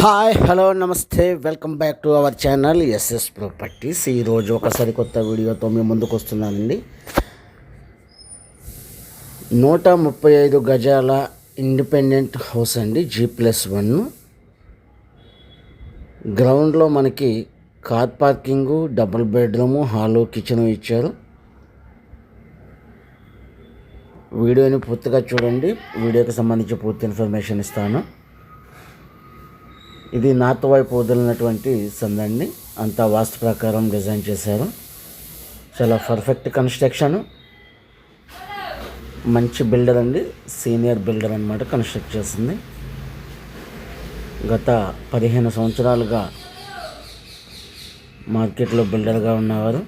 Hi hello నమస్తే. Welcome back to our channel S S properties. ఈరోజు ఒక సరికొత్త వీడియోతో మేము ముందుకు వస్తున్నానండి. నూట ముప్పై ఐదు గజాల ఇండిపెండెంట్ హౌస్ అండి జీ ప్లస్ వన్. గ్రౌండ్లో మనకి car parking double bedroom hall kitchen ఇచ్చారు. వీడియోని పూర్తిగా చూడండి. వీడియోకి సంబంధించి పూర్తి ఇన్ఫర్మేషన్ ఇస్తాను. ఇది నార్త్ వైపు వదిలినటువంటి సందండి అంతా వాస్తు ప్రకారం డిజైన్ చేశారు. చాలా పర్ఫెక్ట్ కన్స్ట్రక్షన్ మంచి బిల్డర్ అండి. సీనియర్ బిల్డర్ అనమాట కన్స్ట్రక్ట్ చేసింది. గత పదిహేను సంవత్సరాలుగా మార్కెట్లో బిల్డర్గా ఉన్నవారు.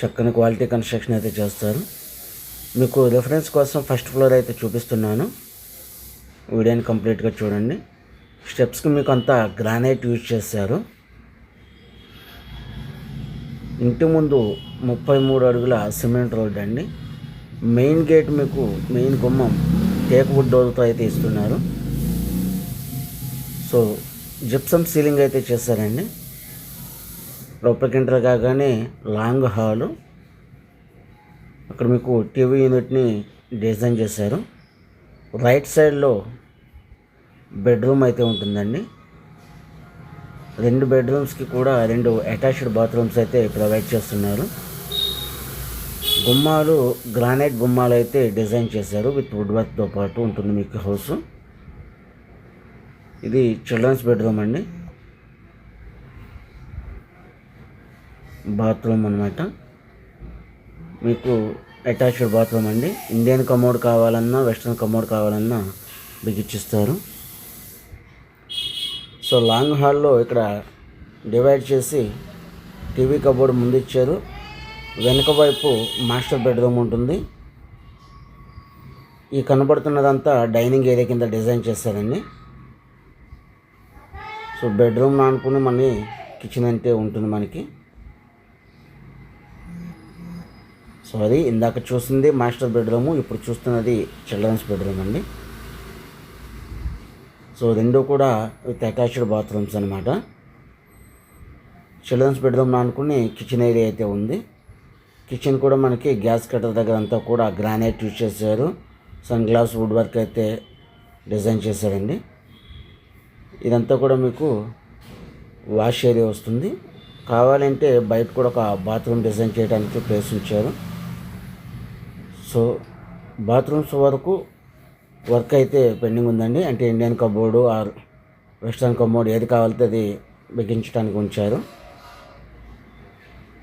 చక్కని క్వాలిటీ కన్స్ట్రక్షన్ అయితే చేస్తారు. మీకు రిఫరెన్స్ కోసం ఫస్ట్ ఫ్లోర్ అయితే చూపిస్తున్నాను. వీడియోని కంప్లీట్గా చూడండి. స్టెప్స్కి మీకు అంతా గ్రానైట్ యూజ్ చేశారు. ఇంటి ముందు ముప్పై మూడు అడుగుల సిమెంట్ రోడ్ అండి. మెయిన్ గేట్ మీకు మెయిన్ గుమ్మం టేక్ వుడ్ డోర్తో అయితే ఇస్తున్నారు. సో జిప్సమ్ సీలింగ్ అయితే చేశారండి. లోపలికి ఎంటర్ కాగానే లాంగ్ హాలు. అక్కడ మీకు టీవీ యూనిట్ని డిజైన్ చేశారు. రైట్ సైడ్లో బెడ్రూమ్ అయితే ఉంటుందండి. రెండు బెడ్రూమ్స్కి కూడా రెండు అటాచ్డ్ బాత్రూమ్స్ అయితే ప్రొవైడ్ చేస్తున్నారు. గుమ్మాలు గ్రానైట్ గుమ్మాలు అయితే డిజైన్ చేశారు విత్ వుడ్ వర్క్తో పాటు ఉంటుంది మీకు హౌస్. ఇది చిల్డ్రన్స్ బెడ్రూమ్ అండి. బాత్రూమ్ అనమాట మీకు అటాచ్డ్ బాత్రూమ్ అండి. ఇండియన్ కమోడ్ కావాలన్నా వెస్ట్రన్ కమోడ్ కావాలన్నా బిగిచ్చిస్తారు. సో లాంగ్ హాల్లో ఇక్కడ డివైడ్ చేసి టీవీ కబోర్డ్ ముందు ఇచ్చారు వెనుక వైపు మాస్టర్ బెడ్రూమ్ ఉంటుంది. ఈ కనబడుతున్నదంతా డైనింగ్ ఏరియా కింద డిజైన్ చేశారండి. సో బెడ్రూమ్ అనుకుని మన కిచెన్ అంటే ఉంటుంది మనకి. సో అది ఇందాక చూసింది మాస్టర్ బెడ్రూము ఇప్పుడు చూస్తున్నది చిల్డ్రన్స్ బెడ్రూమ్ అండి. సో రెండు కూడా విత్ అటాచ్డ్ బాత్రూమ్స్ అనమాట చిల్డ్రన్స్ బెడ్రూమ్ అనుకుని కిచెన్ ఏరియా అయితే ఉంది. కిచెన్ కూడా మనకి గ్యాస్ కట్టర్ దగ్గర అంతా కూడా గ్రానైట్ యూజ్ చేశారు. సన్ గ్లాస్ వుడ్ వర్క్ అయితే డిజైన్ చేశారండి. ఇదంతా కూడా మీకు వాష్ ఏరియా వస్తుంది. కావాలంటే బయట కూడా ఒక బాత్రూమ్ డిజైన్ చేయడానికి ప్లేస్ ఉంచారు. సో బాత్రూమ్స్ వరకు వర్క్ అయితే పెండింగ్ ఉందండి. అంటే Indian cupboard or western cupboard ఏది కావాలితే అది బిగించడానికి ఉంచారు.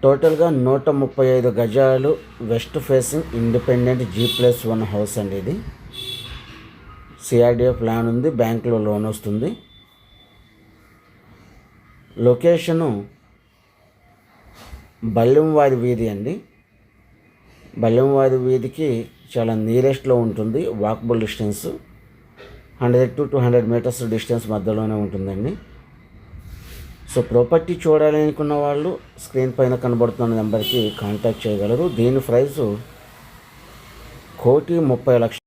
టోటల్గా నూట ముప్పై ఐదు గజాలు west facing independent G plus one house అండి ఇది. సిఆర్డిఏ ప్లాన్ ఉంది బ్యాంకులో లోన్ వస్తుంది. లొకేషను బల్లెంవారి వీధి అండి. బల్లెంవారి వీధికి చాలా నియరెస్ట్లో ఉంటుంది. Walkable distance hundred to two hundred metres distance మధ్యలోనే ఉంటుందండి. సో ప్రాపర్టీ చూడాలనుకున్న వాళ్ళు స్క్రీన్ పైన కనబడుతున్న నెంబర్కి కాంటాక్ట్ చేయగలరు. దీని ప్రైసు కోటి ముప్పై లక్షలు